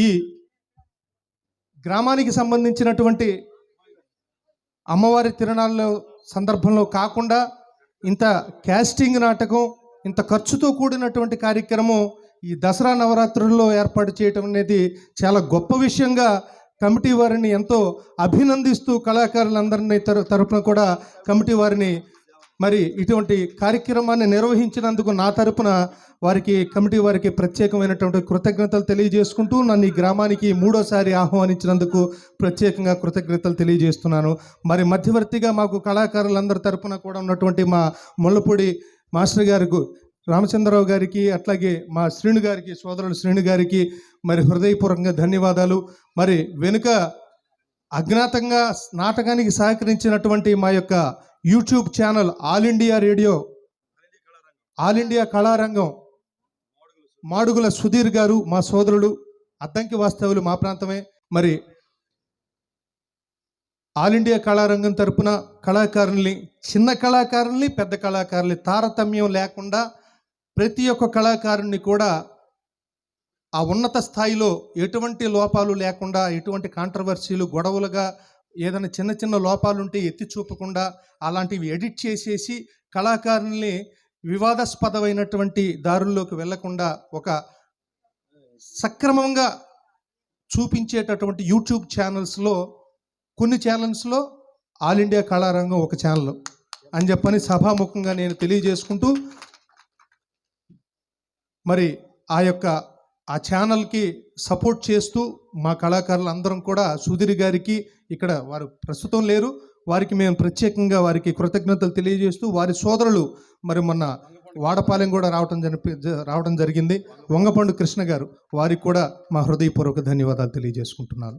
ఈ గ్రామానికి సంబంధించినటువంటి అమ్మవారి తిరణాల్లో సందర్భంలో కాకుండా ఇంత క్యాస్టింగ్ నాటకం ఇంత ఖర్చుతో కూడినటువంటి కార్యక్రమం ఈ దసరా నవరాత్రుల్లో ఏర్పాటు చేయటం అనేది చాలా గొప్ప విషయంగా కమిటీ వారిని ఎంతో అభినందిస్తూ కళాకారులందరినీ తర తరపున కూడా కమిటీ వారిని మరి ఇటువంటి కార్యక్రమాన్ని నిర్వహించినందుకు నా తరపున వారికి కమిటీ వారికి ప్రత్యేకమైనటువంటి కృతజ్ఞతలు తెలియజేసుకుంటూ నన్ను ఈ గ్రామానికి మూడోసారి ఆహ్వానించినందుకు ప్రత్యేకంగా కృతజ్ఞతలు తెలియజేస్తున్నాను. మరి మధ్యవర్తిగా మాకు కళాకారులందరి తరపున కూడా ఉన్నటువంటి మా ముళ్ళపూడి మాస్టర్ గారికి రామచంద్రరావు గారికి అట్లాగే మా శ్రీను గారికి సోదరుడు శ్రీను గారికి మరి హృదయపూర్వకంగా ధన్యవాదాలు. మరి వెనుక అజ్ఞాతంగా నాటకానికి సహకరించినటువంటి మా యొక్క YouTube channel All India Radio All India కళారంగం Madugula Sudheer garu మా సోదరుడు అద్దంకి వాస్తవులు మా ప్రాంతమే. మరి ఆల్ ఇండియా కళారంగం తరపున కళాకారుల్ని చిన్న కళాకారుల్ని పెద్ద కళాకారుల్ని తారతమ్యం లేకుండా ప్రతి ఒక్క కళాకారుణ్ణి కూడా ఆ ఉన్నత స్థాయిలో ఎటువంటి లోపాలు లేకుండా ఎటువంటి కాంట్రవర్సీలు గొడవలుగా ఏదైనా చిన్న చిన్న లోపాలుంటే ఎత్తి చూపకుండా అలాంటివి ఎడిట్ చేసేసి కళాకారుల్ని వివాదాస్పదమైనటువంటి దారుల్లోకి వెళ్ళకుండా ఒక సక్రమంగా చూపించేటటువంటి యూట్యూబ్ ఛానల్స్లో కొన్ని ఛానల్స్లో ఆల్ ఇండియా కళారంగం ఒక ఛానల్ అని చెప్పని సభాముఖంగా నేను తెలియజేసుకుంటూ మరి ఆ యొక్క ఆ ఛానల్కి సపోర్ట్ చేస్తూ మా కళాకారులు అందరం కూడా సుధీర్ గారికి ఇక్కడ వారు ప్రస్తుతం లేరు. వారికి మేము ప్రత్యేకంగా వారికి కృతజ్ఞతలు తెలియజేస్తూ వారి సోదరులు మరి మొన్న వాడపాలెం కూడా రావటం జరిపి రావడం జరిగింది. వంగపండు కృష్ణ గారు వారికి కూడా మా హృదయపూర్వక ధన్యవాదాలు తెలియజేసుకుంటున్నాను.